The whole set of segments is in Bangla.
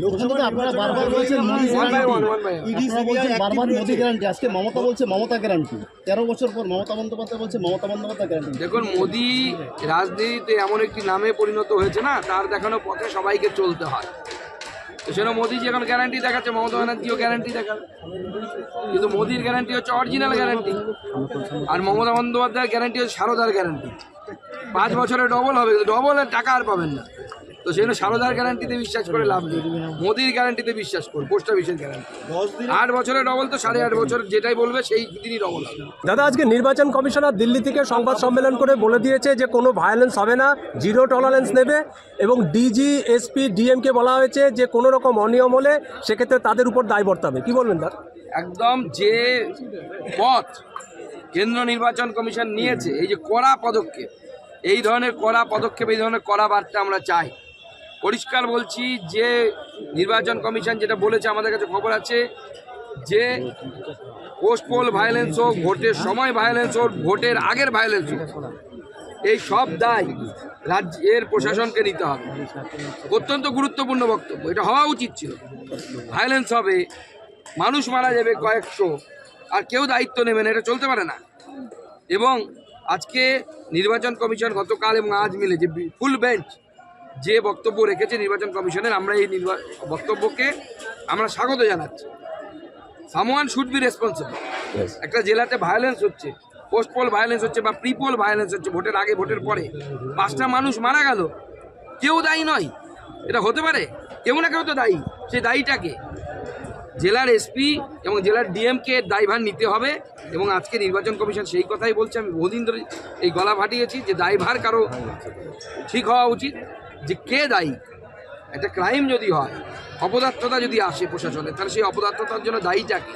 লোকসভাতে আপনারা বারবার বলছেন মোদি গ্যারান্টি বারবার মোদি গ্যারান্টি আজকে মমতা বলছে মমতা গ্যারান্টি তেরো বছর পর মমতা বন্দ্যোপাধ্যায় বলছে মমতা বন্দ্যোপাধ্যায় গ্যারান্টি দেখুন মোদি রাজনীতিতে এমন একটি নামে পরিণত হয়েছে না তার দেখানো পথে সবাইকে চলতে হয়। সেটা মোদি যে এখন গ্যারান্টি দেখাচ্ছে মমতা ব্যানার্জিও গ্যারান্টি দেখাবে। কিন্তু মোদির গ্যারান্টি হচ্ছে অরিজিনাল গ্যারান্টি আর মমতা বন্দ্যোপাধ্যায়ের গ্যারান্টি হচ্ছে সারদার গ্যারান্টি পাঁচ বছরে ডবল হবে ডবলের টাকা আর পাবেন না। তো সেই জন্য সারদার গ্যারান্টিতে বিশ্বাস করে লাভ নেই। মোদির গ্যারান্টিতে বিশ্বাস করুন পোস্ট অফিসের গ্যারান্টি আট বছরে ডবল তো সাড়ে আট বছর যেটাই বলবে সেই দিনই ডবল দাদা আজকে নির্বাচন কমিশনার দিল্লি থেকে সংবাদ সম্মেলন করে বলে দিয়েছে যে কোনো ভায়োলেন্স হবে না জিরো টলারেন্স নেবে এবং ডিজি এসপি ডিএমকে বলা হয়েছে যে কোনো রকম অনিয়ম হলে সেক্ষেত্রে তাদের উপর দায় বর্তাবে। কি বলবেন দাদা? একদম যে পথ কেন্দ্র নির্বাচন কমিশন নিয়েছে এই যে কড়া পদক্ষেপ এই ধরনের কড়া পদক্ষেপ এই ধরনের কড়া বার্তা আমরা চাই। পরিষ্কার বলছি যে নির্বাচন কমিশন যেটা বলেছে, আমাদের কাছে খবর আছে যে পোস্ট পোল ভায়োলেন্স হোক, ভোটের সময় ভায়োলেন্স হোক, ভোটের আগের ভায়োলেন্স হোক, এই সব দায় রাজ্যের প্রশাসনকে নিতে হবে। অত্যন্ত গুরুত্বপূর্ণ বক্তব্য, এটা হওয়া উচিত ছিল। ভায়োলেন্স হবে, মানুষ মারা যাবে কয়েকশো, আর কেউ দায়িত্ব নেবে না, এটা চলতে পারে না। এবং আজকে নির্বাচন কমিশন গতকাল এবং আজ মিলে যে ফুল বেঞ্চ যে বক্তব্য রেখেছে নির্বাচন কমিশনের আমরা এই নির্বা বক্তব্যকে আমরা স্বাগত জানাচ্ছি। সামওয়ান শুড বি রেসপন্সিবল একটা জেলাতে ভায়োলেন্স হচ্ছে পোস্ট পোল ভায়োলেন্স হচ্ছে বা প্রিপোল ভায়োলেন্স হচ্ছে ভোটের আগে ভোটের পরে। পাঁচটা মানুষ মারা গেল কেউ দায়ী নয়। এটা হতে পারে? কেউ না কেউ তো দায়ী। সেই দায়ীটাকে জেলার এসপি এবং জেলার ডিএমকে দায়ভার নিতে হবে এবং আজকে নির্বাচন কমিশন সেই কথাই বলছে। আমি বহুদিন ধরে এই গলা ফাটিয়েছি যে দায়ভার কারও ঠিক হওয়া উচিত, যে কে দায়ী? একটা ক্রাইম যদি হয়, অপদার্থতা যদি আসে প্রশাসনে, তাহলে সেই অপদার্থতার জন্য দায়ীটাকে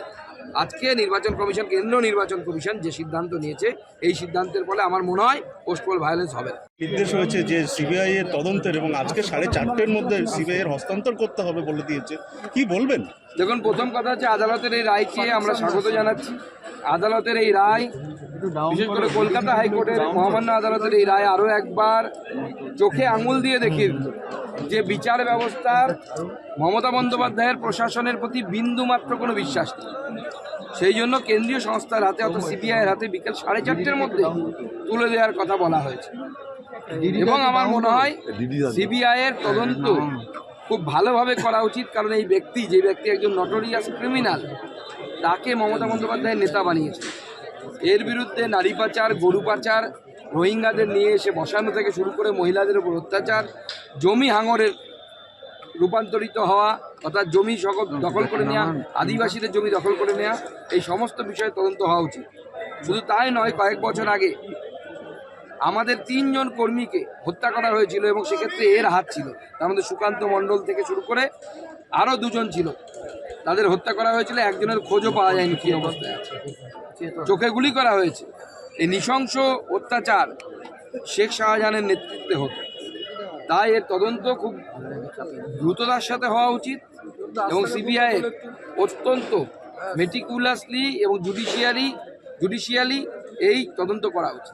আজকে নির্বাচন কমিশন কেন্দ্র নির্বাচন কমিশন যে সিদ্ধান্ত নিয়েছে এই সিদ্ধান্তের ফলে আমার মনে হয় পোস্টপোল ভায়োলেন্স হবে নির্দেশ হয়েছে যে সিবিআই এর তদন্তের এবং আজকে সাড়ে চারটের মধ্যে সিবিআই এর হস্তান্তর করতে হবে বলে দিয়েছে। কি বলবেন? দেখুন প্রথম কথা হচ্ছে আদালতের এই রায়কে আমরা স্বাগত জানাচ্ছি। আদালতের এই রায় বিশেষ করে কলকাতা হাইকোর্টের মহামান্য আদালতের এই রায় আরও একবার চোখে আঙুল দিয়ে দেখিয়ে যে বিচার ব্যবস্থার মমতা বন্দ্যোপাধ্যায়ের প্রশাসনের প্রতি বিন্দু মাত্র কোনো বিশ্বাস নেই। সেই জন্য কেন্দ্রীয় সংস্থার হাতে, অর্থাৎ সিবিআইয়ের হাতে বিকেল সাড়ে চারটের মধ্যে তুলে দেওয়ার কথা বলা হয়েছে। এবং আমার মনে হয় সিবিআই এর তদন্ত খুব ভালোভাবে করা উচিত, কারণ এই ব্যক্তি, যে ব্যক্তি একজন নটোরিয়াস ক্রিমিনাল তাকে মমতা বন্দ্যোপাধ্যায়ের নেতা বানিয়েছে। এর বিরুদ্ধে নারী পাচার, গরু পাচার, রোহিঙ্গাদের নিয়ে এসে বসানো থেকে শুরু করে মহিলাদের উপর অত্যাচার জমি হাঙরের রূপান্তরিত হওয়া অর্থাৎ জমি দখল করে নেওয়া আদিবাসীদের জমি দখল করে নেওয়া এই সমস্ত বিষয়ে তদন্ত হওয়া উচিত। শুধু তাই নয়, কয়েক বছর আগে আমাদের তিনজন কর্মীকে হত্যা করা হয়েছিল এবং সেক্ষেত্রে এর হাত ছিল। তার মধ্যে সুকান্ত মণ্ডল থেকে শুরু করে আরও দুজন ছিল। তাদের হত্যা করা হয়েছিল, একজনের খোঁজও পাওয়া যায়নি কী অবস্থায় আছে। চোখে গুলি করা হয়েছে। এই নৃশংস অত্যাচার শেখ শাহজাহানের নেতৃত্বে হতো। তাই এর তদন্ত খুব দ্রুততার সাথে হওয়া উচিত এবং সিবিআইয়ের অত্যন্ত মেটিকুলাসলি এবং জুডিশিয়ারি জুডিশিয়ালি এই তদন্ত করা উচিত।